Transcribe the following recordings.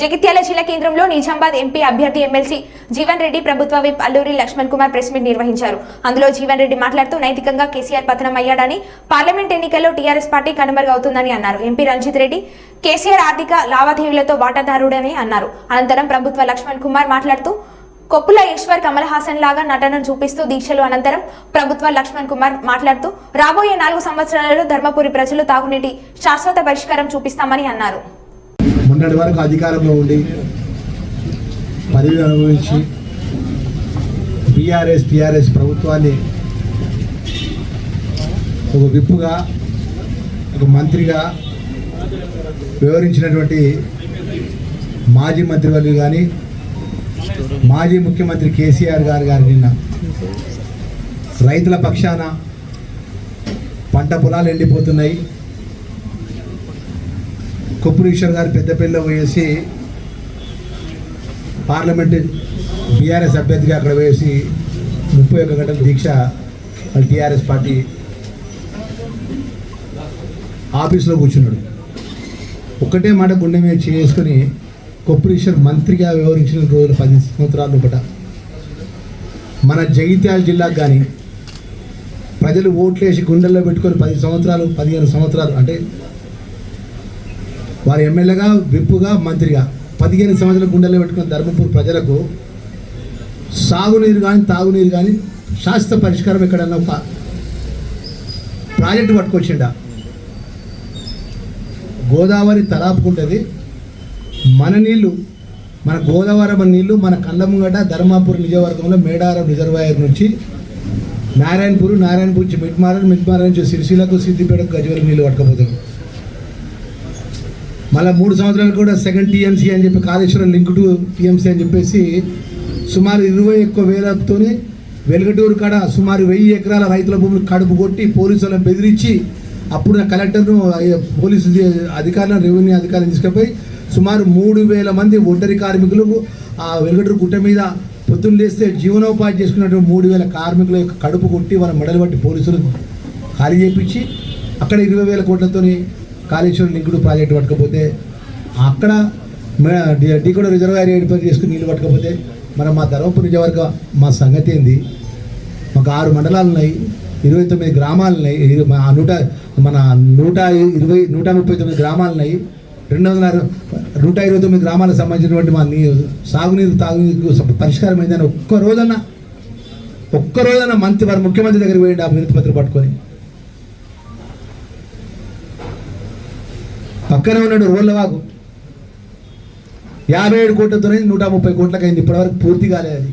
జగిత్యాల జిల్లా కేంద్రంలో నిజామాబాద్ ఎంపీ అభ్యర్థి ఎమ్మెల్సీ జీవన్ రెడ్డి ప్రభుత్వ whip Alluri Laxman Kumar press meet నిర్వహించారు. అందులో జీవన్ రెడ్డి మాట్లాడుతూ నైతికంగా కేసీఆర్ పతనం అయ్యాడని పార్లమెంట్ ఎన్నికల్లో టీఆర్ఎస్ పార్టీ కనుమరుగవుతుందని అన్నారు. ఎంపీ రంజిత్ రెడ్డి కేసీఆర్ ఆర్థిక లావాదేవీలతో వాటాదారుడని అన్నారు. అనంతరం ప్రభుత్వ లక్ష్మణ్ కుమార్ మాట్లాడుతూ కొప్పుల ఈశ్వర్ కమల్ హాసన్ లాగా నటనను చూపిస్తూ దీక్షలు అనంతరం ప్రభుత్వ లక్ష్మణ్ కుమార్ మాట్లాడుతూ రాబోయే నాలుగు సంవత్సరాలలో ధర్మపురి ప్రజలు తాగునీటి శాశ్వత పరిష్కారం చూపిస్తామని అన్నారు. మొన్నటి వరకు అధికారంలో ఉండి పదవి అనుభవించి బీఆర్ఎస్ టీఆర్ఎస్ ప్రభుత్వాన్ని ఒక విప్పుగా ఒక మంత్రిగా వివరించినటువంటి మాజీ మంత్రివర్యులు కానీ మాజీ ముఖ్యమంత్రి కేసీఆర్ గారు గారు నిన్న రైతుల పక్షాన పంట పొలాలు ఎండిపోతున్నాయి. కొప్పురీశ్వర్ గారు పెద్దపల్లిలో పోయేసి పార్లమెంట్ బీఆర్ఎస్ అభ్యర్థిగా అక్కడ వేసి ముప్పై ఒక్క గంటల దీక్ష వాళ్ళు టీఆర్ఎస్ పార్టీ ఆఫీస్లో కూర్చున్నాడు ఒక్కటే మాట గుండె మీద చేసుకుని కొప్పురీశ్వర్ మంత్రిగా వ్యవహరించిన రోజులు పది సంవత్సరాల లోపట మన జగిత్యాల జిల్లాకు కానీ ప్రజలు ఓట్లేసి గుండెల్లో పెట్టుకొని పది సంవత్సరాలు పదిహేను సంవత్సరాలు అంటే వారు ఎమ్మెల్యేగా విప్పుగా మంత్రిగా పదిహేను సంవత్సరాల గుండెలో పెట్టుకున్న ధర్మపూర్ ప్రజలకు సాగునీరు కానీ తాగునీరు కానీ శాస్త్ర పరిష్కారం ఎక్కడన్నా ఒక ప్రాజెక్టు పట్టుకొచ్చిండ? గోదావరి తలాపుకుంటుంది. మన నీళ్ళు మన గోదావరి నీళ్ళు మన కళ్ళముగడ్డ ధర్మాపూర్ నియోజకవర్గంలో మేడారం రిజర్వాయర్ నుంచి నారాయణపూర్ నారాయణపూర్ నుంచి మిట్మారం మిట్మారం నుంచి సిరిసిలకు సిద్దిపేటకు గజవెల నీళ్ళు పట్టుకపోతుంది మళ్ళీ మూడు సంవత్సరాలు కూడా సెకండ్ టీఎంసీ అని చెప్పి కాళేశ్వరం లింక్ టు టీఎంసీ అని చెప్పేసి సుమారు ఇరవై ఎక్కువ వేలతోని వెలుగటూరు కాడ సుమారు వెయ్యి ఎకరాల రైతుల భూములు కడుపు కొట్టి పోలీసులను బెదిరించి అప్పుడు నా కలెక్టర్ను పోలీసు అధికారులను రెవెన్యూ అధికారులను తీసుకుపోయి సుమారు మూడు వేల మంది ఒంటరి కార్మికులు ఆ వెలుగటూరు గుట్ట మీద పొద్దున్న లేస్తే జీవనోపాధి చేసుకున్నటువంటి మూడు వేల కార్మికుల యొక్క కడుపు కొట్టి వాళ్ళ మెడలు పట్టి పోలీసులు ఖాళీ చేయించి అక్కడ ఇరవై వేల కోట్లతోని కాళేశ్వరం లింకుడు ప్రాజెక్టు పట్టకపోతే అక్కడ డీకోడ రిజర్వాయర్ ఏర్పాటు చేసుకుని నీళ్ళు పట్టకపోతే మరి మా ధర్మపురి నిజవర్గ మా సంగతి ఏంది? మాకు ఆరు మండలాలు ఉన్నాయి ఇరవై తొమ్మిది గ్రామాలు ఉన్నాయి మా నూట మన నూట ఇరవై నూట ముప్పై తొమ్మిది గ్రామాలు ఉన్నాయి రెండు వందల నూట ఇరవై తొమ్మిది గ్రామాలకు సంబంధించినటువంటి మా నీ సాగునీరు తాగునీరు పరిష్కారం అయిందని ఒక్క రోజన్నా ఒక్క రోజన్నా మంత్రి వారి ముఖ్యమంత్రి దగ్గరికి పోయింది ఆ వినతి పత్రం పట్టుకొని. పక్కనే ఉన్నాడు రోళ్ళవాగు యాభై ఏడు కోట్లతోనే నూట ముప్పై కోట్లకు అయింది ఇప్పటివరకు పూర్తి కాలేదు అది.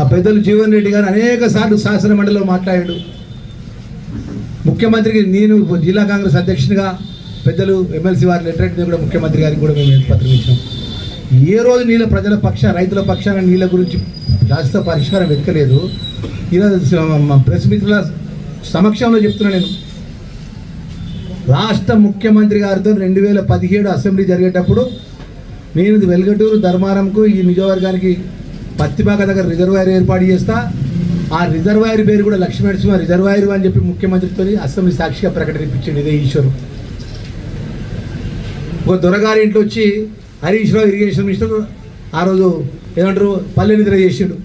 ఆ పెద్దలు జీవన్ రెడ్డి గారు అనేక సార్లు శాసన మండలిలో మాట్లాడాడు. ముఖ్యమంత్రికి నేను జిల్లా కాంగ్రెస్ అధ్యక్షునిగా పెద్దలు ఎమ్మెల్సీ వారి లెటర్ కూడా ముఖ్యమంత్రి గారికి కూడా మేము పత్రం ఇచ్చాం ఏ రోజు నీళ్ళ ప్రజల పక్ష రైతుల పక్షాన నీళ్ళ గురించి రాష్ట్ర పరిష్కారం వెతకలేదు. ఈరోజు ప్రెస్ మిత్రుల సమక్షంలో చెప్తున్నా నేను. రాష్ట్ర ముఖ్యమంత్రి గారితో రెండు వేల పదిహేడు అసెంబ్లీ జరిగేటప్పుడు నేను ఇది వెల్గటూరు ధర్మారంకు ఈ నియోజకవర్గానికి పత్తిపాక దగ్గర రిజర్వాయర్ ఏర్పాటు చేస్తా. ఆ రిజర్వాయర్ పేరు కూడా లక్ష్మీనరసింహ రిజర్వాయర్ అని చెప్పి ముఖ్యమంత్రితో అసెంబ్లీ సాక్షిగా ప్రకటన ఇప్పించింది ఇదే ఈశ్వరు. ఒక దొరగారి ఇంట్లో వచ్చి హరీష్ రావు ఇరిగేషన్ మినిస్టర్ ఆ రోజు ఏమంటారు పల్లె నిద్ర చేసిండు.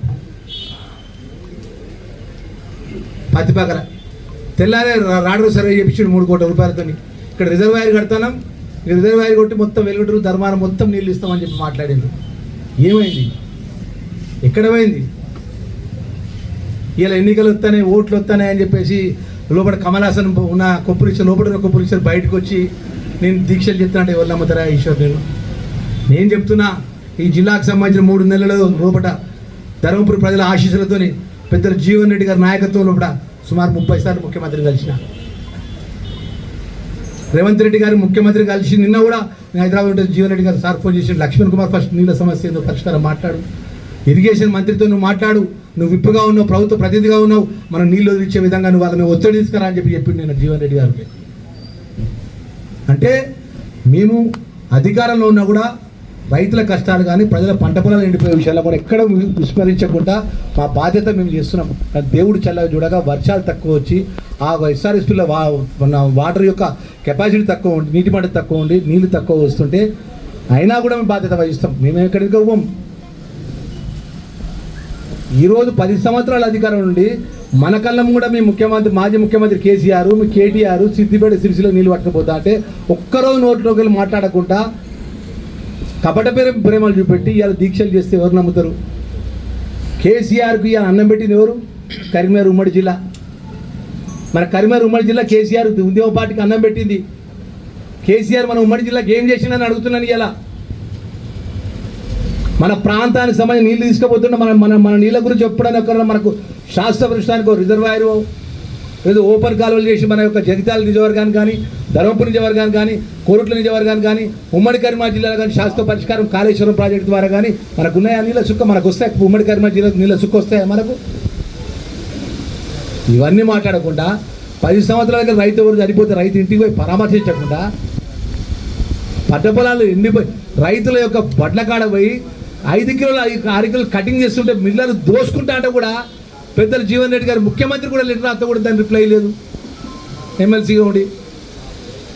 పత్తిపాకల. తెల్లారే రా- రాడు సర్వే చేయించాడు మూడు కోట్ల రూపాయలతో ఇక్కడ రిజర్వాయర్ కడతాం ఈ రిజర్వాయర్ కొట్టి మొత్తం వెలుగుటూరు ధర్మాన మొత్తం నీళ్ళు ఇస్తామని చెప్పి మాట్లాడింది ఏమైంది? ఎక్కడ పోయింది? ఇలా ఎన్నికలు వస్తాయి ఓట్లు వస్తాయి అని చెప్పేసి లోపల కమలాసన్ ఉన్న కొప్పురిచ్చర్ లోపల ఉన్న కొప్పురిచ్చర్ బయటకు వచ్చి నేను దీక్షలు చెప్తున్నా అంటే ఎవరు నమ్ముతారా ఈశ్వర్ నేను? నేను చెప్తున్నా ఈ జిల్లాకు సంబంధించిన మూడు నెలల లోపల ధర్మపురి ప్రజల ఆశీస్సులతోని పెద్దలు జీవన్ రెడ్డి గారి నాయకత్వం లోపల సుమారు ముప్పై సార్లు ముఖ్యమంత్రిని కలిసిన. రేవంత్ రెడ్డి గారు ముఖ్యమంత్రి కలిసి నిన్న కూడా నేను హైదరాబాద్ ఉంటే జీవన్ రెడ్డి గారు సార్ ఫోన్ చేసి లక్ష్మణ్ కుమార్ ఫస్ట్ నీళ్ళ సమస్య ఏదో పరిష్కారం మాట్లాడు. ఇరిగేషన్ మంత్రితో నువ్వు మాట్లాడు నువ్వు విప్పుగా ఉన్నావు ప్రభుత్వ ప్రతినిధిగా ఉన్నావు మనం నీళ్ళు వదిలిచ్చే విధంగా నువ్వు వాళ్ళని ఒత్తిడి తీసుకురా అని చెప్పి చెప్పింది నేను జీవన్ రెడ్డి గారికి అంటే మేము అధికారంలో ఉన్నా కూడా రైతుల కష్టాలు కానీ ప్రజల పంట పొలాలు ఎండిపోయే విషయాల్లో కూడా ఎక్కడ విస్మరించకుండా మా బాధ్యత మేము చేస్తున్నాం. దేవుడు చల్లగా చూడగా వర్షాలు తక్కువ వచ్చి ఆ ఎస్ఆర్ఎస్పీలో వా వాటర్ యొక్క కెపాసిటీ తక్కువ ఉండి నీటి పంట తక్కువ ఉండి నీళ్ళు తక్కువ వస్తుంటే అయినా కూడా మేము బాధ్యత వహిస్తాం. మేము ఎక్కడికి పోం? ఈరోజు పది సంవత్సరాల అధికారం నుండి మన కళ్ళం కూడా మీ ముఖ్యమంత్రి మాజీ ముఖ్యమంత్రి కేసీఆర్ మీ కేటీఆర్ సిద్దిపేట సిరిసిలో నీళ్ళు పట్టకపోతా అంటే ఒక్కరోజు నోట్లోకి వెళ్ళి మాట్లాడకుండా కపట ప్రేమ ప్రేమలు చూపెట్టి ఇవాళ దీక్షలు చేస్తే ఎవరు నమ్ముతారు? కేసీఆర్కు ఇవాళ అన్నం పెట్టింది ఎవరు? కరీంనగర్ ఉమ్మడి జిల్లా. మన కరీంనగర్ ఉమ్మడి జిల్లా కేసీఆర్ ఉద్యమ పార్టీకి అన్నం పెట్టింది. కేసీఆర్ మన ఉమ్మడి జిల్లాకి ఏం చేసిండని అడుగుతున్నాను ఇలా మన ప్రాంతానికి సంబంధించి నీళ్ళు తీసుకుపోతుంటే మన మన మన నీళ్ళ గురించి ఎప్పుడైనా ఒకరు మనకు శాస్త్ర పరిష్కారానికి రిజర్వాయర్ ఏదో ఓపెన్ కాలువలు చేసి మన యొక్క జగిత్యాల నిజవర్గాన్ని కానీ ధర్మపురి నిజవర్గాన్ని కానీ కోరుట్ల నిజవర్గాన్ని కానీ ఉమ్మడి కరీంనగర్ జిల్లాలో కానీ శాస్త్ర పరిష్కారం కాళేశ్వరం ప్రాజెక్టు ద్వారా కానీ మనకు ఉన్నాయా? నీళ్ళ సుక్క మనకు వస్తాయి? ఉమ్మడి కరీంనగర్ జిల్లా నీళ్ళ సుక్క వస్తాయా మనకు? ఇవన్నీ మాట్లాడకుండా పది సంవత్సరాల దగ్గర రైతు ఎవరు చనిపోతే రైతు ఇంటికి పోయి పరామర్శించకుండా పంట పొలాలు ఎండిపోయి రైతుల యొక్క బడ్ల కాడ పోయి ఐదు కిలోలు ఐదు- ఆరు కిలోలు కటింగ్ చేస్తుంటే మిల్లలు దోసుకుంటా అంటే కూడా పెద్దలు జీవన్ రెడ్డి గారు ముఖ్యమంత్రి కూడా లెటర్ అంత కూడా దాని రిప్లై లేదు. ఎమ్మెల్సీగా ఉండి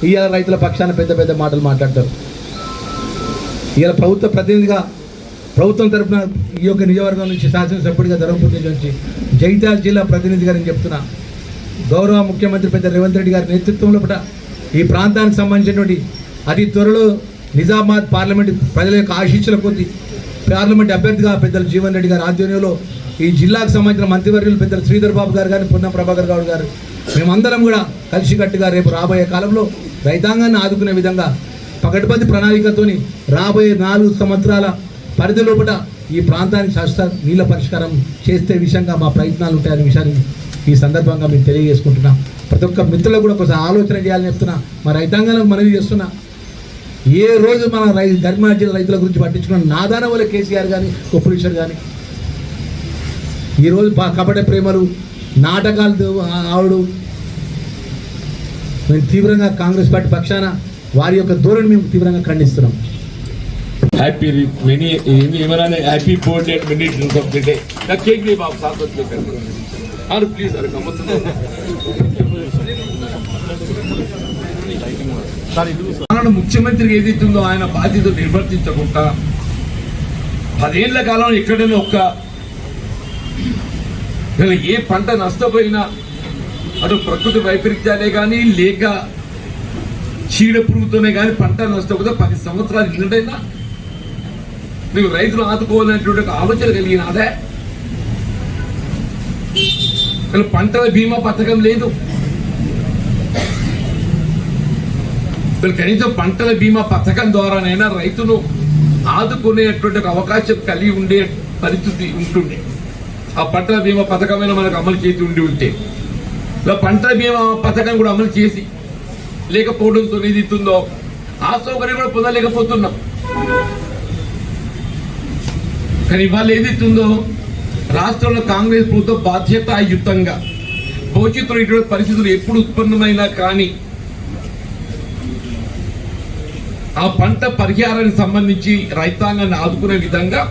ఇవాళ రైతుల పక్షాన పెద్ద పెద్ద మాటలు మాట్లాడతారు. ఇవాళ ప్రభుత్వ ప్రతినిధిగా ప్రభుత్వం తరపున ఈ యొక్క నియోజకవర్గం నుంచి శాసనసభ్యుడిగా ధర్మపురి నుంచి జగిత్యాల జిల్లా ప్రతినిధిగా నేను చెప్తున్నా గౌరవ ముఖ్యమంత్రి పెద్ద రేవంత్ రెడ్డి గారి నేతృత్వంలో పట ఈ ప్రాంతానికి సంబంధించినటువంటి అతి త్వరలో నిజామాబాద్ పార్లమెంట్ ప్రజల యొక్క ఆశీస్సుల కొద్ది పార్లమెంట్ అభ్యర్థిగా పెద్దలు జీవన్ రెడ్డి గారి ఆధ్వర్యంలో ఈ జిల్లాకు సంబంధించిన మంత్రివర్యులు పెద్దలు శ్రీధర్ బాబు గారు కానీ పొన్నం ప్రభాకర్ గౌడ్ గారు మేమందరం కూడా కలిసికట్టుగా రేపు రాబోయే కాలంలో రైతాంగాన్ని ఆదుకునే విధంగా పకడ్బందీ ప్రణాళికతోని రాబోయే నాలుగు సంవత్సరాల పరిధి లోపల ఈ ప్రాంతానికి శాస్త్ర నీళ్ళ పరిష్కారం చేస్తే విషయంగా మా ప్రయత్నాలు ఉంటాయనే విషయాన్ని ఈ సందర్భంగా మేము తెలియజేసుకుంటున్నాం. ప్రతి ఒక్క మిత్రులకు కూడా ఒకసారి ఆలోచన చేయాలని చెప్తున్నా. మా రైతాంగానికి మనవి చేస్తున్నా. ఏ రోజు మన రై ధర్మార్జన రైతుల గురించి పట్టించుకున్న నాదాన వల్ల కేసీఆర్ కానీ కొప్పులీశ్వర్ కానీ ఈరోజు కపట ప్రేమలు నాటకాలు ఆవిడు. మేము తీవ్రంగా కాంగ్రెస్ పార్టీ పక్షాన వారి యొక్క ధోరణి మేము తీవ్రంగా ఖండిస్తున్నాం. హ్యాపీ మెనీ ఏమైనా happy birthday and many drinks of the day నా కేక్ డే బాబు సార్ అరే ప్లీజ్ అరే గమ్మత్తు. మన ముఖ్యమంత్రికి ఏదైతుందో ఆయన బాధ్యత నిర్వర్తించకుండా పదేళ్ళ కాలం ఎక్కడైనా ఒక్క ఇలా ఏ పంట నష్టపోయినా అటు ప్రకృతి వైపరీత్యాలే కానీ లేక చీడ పురుగుతోనే కానీ పంట నష్టపోతే పది సంవత్సరాలు నిండైనా నువ్వు రైతులు ఆదుకోవాలనేటువంటి ఒక ఆలోచన కలిగిన అదే. అసలు పంటల బీమా పథకం లేదు. కనీసం పంటల బీమా పథకం ద్వారానైనా రైతును ఆదుకునేటువంటి ఒక అవకాశం కలిగి ఉండే పరిస్థితి ఉంటుండే. ఆ పంటల బీమా పథకమైన మనకు అమలు చేసి ఉండి ఉంటే ఇలా పంటల బీమా పథకం కూడా అమలు చేసి లేకపోవడంతో ఏది ఇస్తుందో ఆ సౌకర్యం కూడా పొందలేకపోతున్నాం. కానీ ఇవాళ ఇస్తుందో రాష్ట్రంలో కాంగ్రెస్ ప్రభుత్వం బాధ్యతాయుతంగా భవిష్యత్తులో ఇటువంటి పరిస్థితులు ఎప్పుడు ఉత్పన్నమైనా కానీ ఆ పంట పరిహారానికి సంబంధించి రైతాంగాన్ని ఆదుకునే విధంగా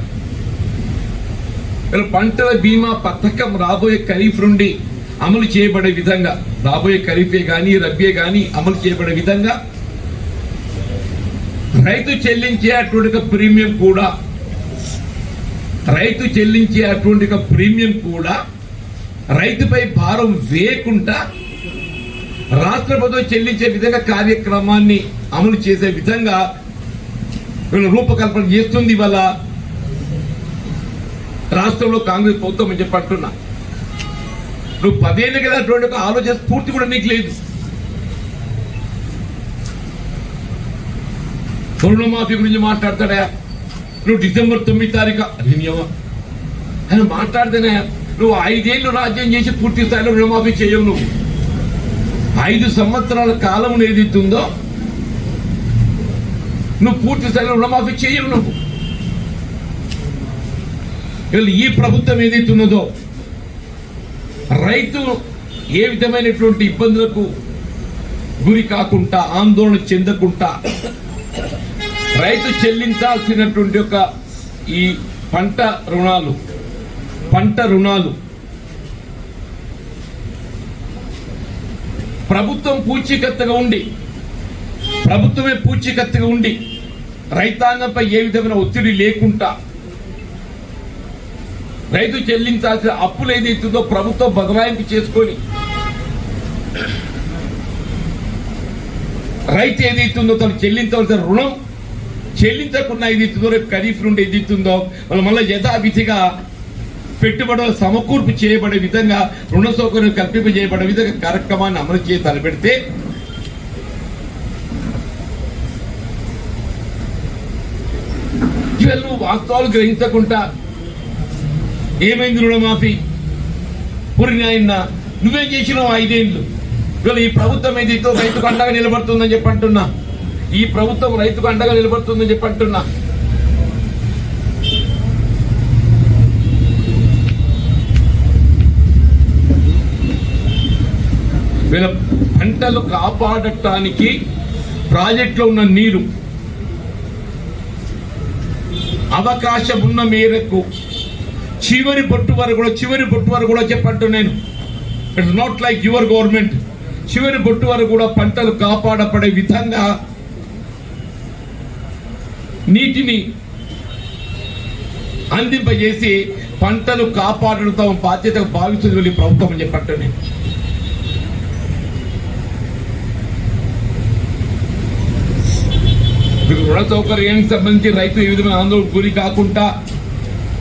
ఇలా పంటల బీమా పథకం రాబోయే ఖరీఫ్ నుండి అమలు చేయబడే విధంగా రాబోయే ఖరీఫే కానీ రబ్బే కానీ అమలు చేయబడే విధంగా రైతు చెల్లించే అటువంటి ప్రీమియం కూడా రైతు చెల్లించే అటువంటి ప్రీమియం కూడా రైతుపై భారం వేయకుండా రాష్ట్ర ప్రభుత్వం చెల్లించే విధంగా కార్యక్రమాన్ని అమలు చేసే విధంగా రూపకల్పన చేస్తుంది ఇవాళ రాష్ట్రంలో కాంగ్రెస్ ప్రభుత్వం అని చెప్పి అంటున్నా. నువ్వు పదేళ్ళు కదా అటువంటి ఒక ఆలోచన స్ఫూర్తి కూడా నీకు లేదు. రుణమాఫీ గురించి మాట్లాడతాడా? నువ్వు డిసెంబర్ తొమ్మిది తారీఖు అది ఆయన మాట్లాడితేనే నువ్వు ఐదేళ్ళు రాజ్యం చేసి పూర్తి స్థాయిలో రుణమాఫీ చేయవు నువ్వు. ఐదు సంవత్సరాల కాలం ఏదైతుందో నువ్వు పూర్తి స్థాయిలో రుణమాఫీ చేయవు నువ్వు. ఈ ప్రభుత్వం ఏదైతే ఉన్నదో రైతు ఏ విధమైనటువంటి ఇబ్బందులకు గురి కాకుండా ఆందోళన చెందకుండా రైతు చెల్లించాల్సినటువంటి ఒక ఈ పంట రుణాలు పంట రుణాలు ప్రభుత్వం పూచీకత్తుగా ఉండి ప్రభుత్వమే పూచీకత్తుగా ఉండి రైతాంగంపై ఏ విధమైన ఒత్తిడి లేకుండా రైతు చెల్లించాల్సిన అప్పులు ఏదైతుందో ప్రభుత్వం బదలాయింపు చేసుకొని రైతు ఏదైతుందో తను చెల్లించవలసిన రుణం చెల్లించకుండా ఏదైతుందో రేపు ఖరీఫ్ నుండి ఏదైతుందో వాళ్ళు మళ్ళీ యథావిధిగా పెట్టుబడులు సమకూర్పు చేయబడే విధంగా రుణ సౌకర్యం కల్పింప చేయబడే విధంగా కార్యక్రమాన్ని అమలు చేసి తలపెడితే వీళ్ళు వాస్తవాలు గ్రహించకుండా ఏమైంది రుణమాఫీ? పురి నువ్వేం చేసినావు ఐదేళ్ళు ఇవాళ ఈ ప్రభుత్వం ఏదైతే రైతుకు అండగా నిలబడుతుందని చెప్పంటున్నా ఈ ప్రభుత్వం రైతుకు అండగా నిలబడుతుందని చెప్పంటున్నా వీళ్ళ పంటలు కాపాడటానికి ప్రాజెక్టులో ఉన్న నీరు అవకాశం ఉన్న మేరకు చివరి బొట్టు వరకు కూడా చివరి బొట్టు వరకు కూడా చెప్పంటు నేను. It's not like your government చివరి బొట్టు వరకు కూడా పంటలు కాపాడపడే విధంగా నీటిని అందింపజేసి పంటలు కాపాడడం తమ బాధ్యతగా భావిస్తుంది వెళ్ళి ప్రభుత్వం అని చెప్పంటు నేను. రుణ సౌకర్యానికి సంబంధించి రైతు ఏ విధమైన ఆందోళన గురి కాకుండా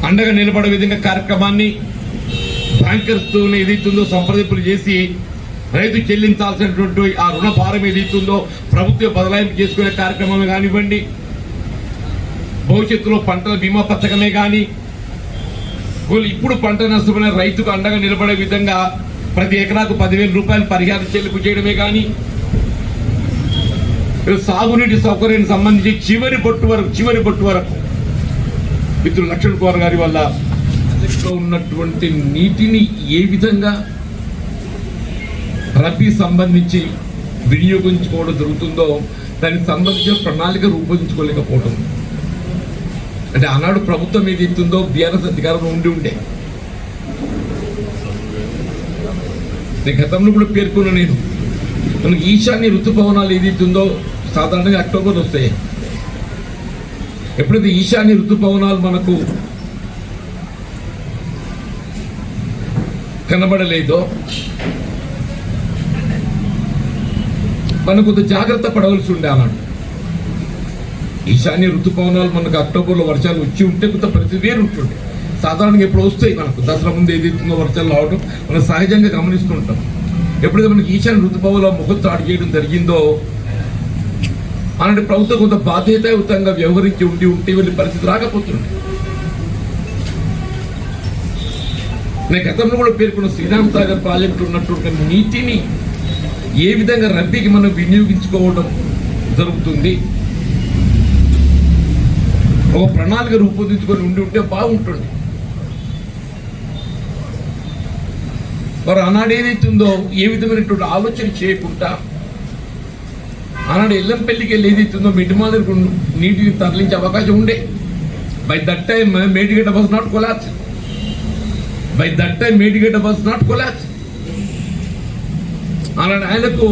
అండగా నిలబడే విధంగా కార్యక్రమాన్ని బ్యాంకర్స్తో ఏదైతుందో సంప్రదింపులు చేసి రైతు చెల్లించాల్సినటువంటి ఆ రుణ భారం ఏదైతుందో ప్రభుత్వ బదలాయింపు చేసుకునే కార్యక్రమమే కానివ్వండి భవిష్యత్తులో పంటల బీమా పథకమే కానీ ఇప్పుడు పంట నష్టమైన రైతుకు అండగా నిలబడే విధంగా ప్రతి ఎకరాకు పదివేల రూపాయలు పరిహారం చెల్లింపు చేయడమే కానీ సాగునీటి సౌకర్యానికి సంబంధించి చివరి బొట్టు వరకు చివరి బొట్టు వరకు మిత్రులు లక్ష్మణ్ కుమార్ గారి వల్ల ఉన్నటువంటి నీటిని ఏ విధంగా రబీ సంబంధించి వినియోగించుకోవడం జరుగుతుందో దానికి సంబంధించిన ప్రణాళిక రూపొందించుకోలేకపోవడం అంటే ఆనాడు ప్రభుత్వం ఏది ఇస్తుందో బీఆర్ఎస్ అధికారంలో ఉండి ఉండే. నేను గతంలో కూడా పేర్కొన్నా నేను మనకి ఈశాన్య ఋతుపవనాలు ఇస్తుందో సాధారణంగా అక్టోబర్ వస్తాయి. ఎప్పుడైతే ఈశాన్య ఋతుపవనాలు మనకు కనబడలేదో మనం కొంత జాగ్రత్త పడవలసి ఉండే అన్నాడు. ఈశాన్య ఋతుపవనాలు మనకు అక్టోబర్లో వర్షాలు వచ్చి ఉంటే కొంత పరిస్థితి వేరు ఉంటుండే సాధారణంగా ఎప్పుడు వస్తాయి మనకు. దసరా ముందు ఏదైతుందో వర్షాలు రావడం మనం సహజంగా గమనిస్తుంటాం ఎప్పుడైతే మనకి ఈశాన్య ఋతుపవనాలు ముఖం తాడు చేయడం జరిగిందో అలాంటి ప్రభుత్వం కొంత బాధ్యతాయుతంగా వ్యవహరించి ఉండి ఉంటే వెళ్ళి పరిస్థితి రాకపోతుంది నేను గతంలో కూడా పేర్కొన్న శ్రీరామ్ సాగర్ ప్రాజెక్టు ఉన్నటువంటి నీటిని ఏ విధంగా రబ్బీకి మనం వినియోగించుకోవడం జరుగుతుంది. ఒక ప్రణాళిక రూపొందించుకొని ఉండి ఉంటే బాగుంటుంది. వారు అనాడు ఏదైతుందో ఏ విధమైనటువంటి ఆలోచన చేయకుండా ఆనాడు ఎల్లంపల్లికి వెళ్ళి ఏదైతుందో మిడిమాదిరి నీటిని తరలించే అవకాశం ఉండే. By that time Medigadda was not collapse by that time Medigadda was not collapse అలాంటి ఆయనకు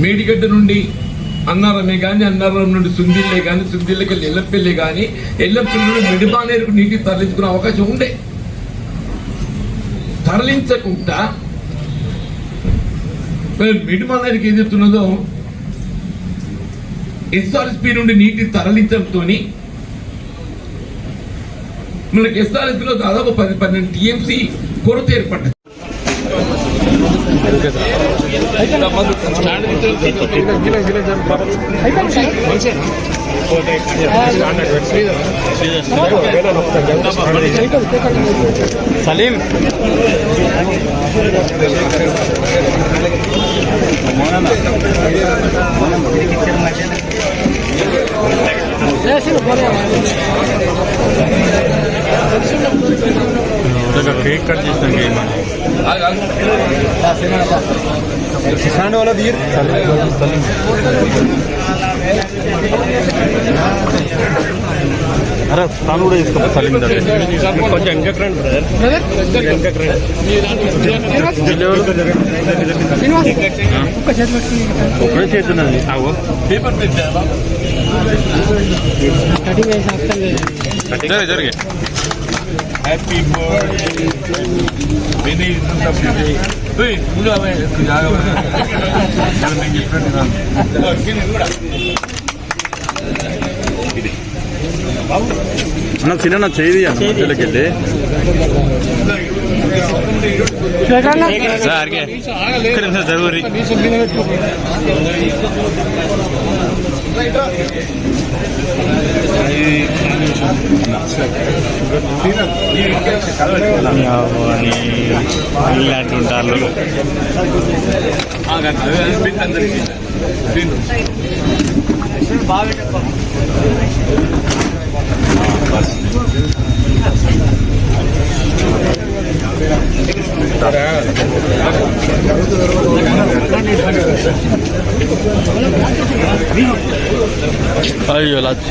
మేడిగడ్డ నుండి అన్నారమే కానీ అన్నారం నుండి సుందిల్లే కానీ సుందిల్లకి వెళ్ళి ఎల్లంపల్లి కానీ ఎల్లంపల్లి నుండి మిడిమానేరుకు నీటిని తరలించుకునే అవకాశం ఉండే. తరలించకుండా మిడిమానేరుకి ఏదైతున్నదో ఎస్ఆర్ఎస్పి నుండి నీటి తరలించడంతో మనకి ఎస్ఆర్ఎస్పిలో దాదాపు పది పన్నెండు టీఎంసీ కొరత ఏర్పడ్డది. సలీం. కేక్ కట్ చేసిన గేమ్ స్టాండ్ వాళ్ళ తీరు సలీం అరే తాను కూడా తీసుకో సలీం దగ్గర కొంచెం వెనకకు రండి బ్రదర్ వెనకకు రండి ఒక్కడే చేతున్నది ఆగో. పేపర్ పెట్టావా జరిగే. జరిగే హ్యాపీ బర్త్డే మెనీ ముందు ఆమె అన్న చిన్న చేయి మధ్యలోకి వెళ్ళి సార్ జరుగురి ఇలాంటి ఉంటారు అందరికి. తిను అయ్యో లక్ష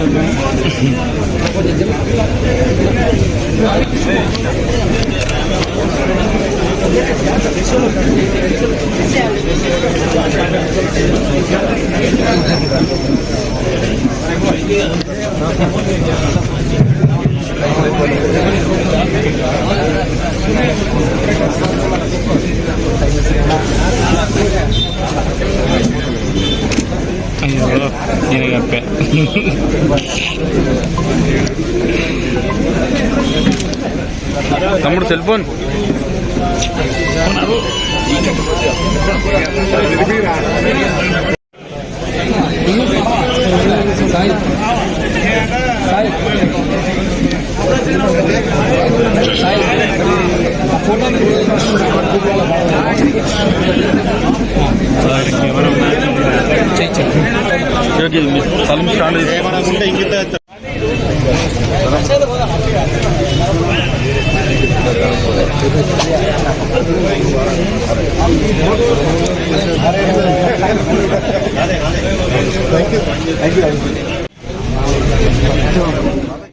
అయ్యో నేను చెప్పా తమ్ముడు సెల్ ఫోన్. సలం స్టాండ్ తీసుకుంటే ఇంకిత థ్యాంక్ యూ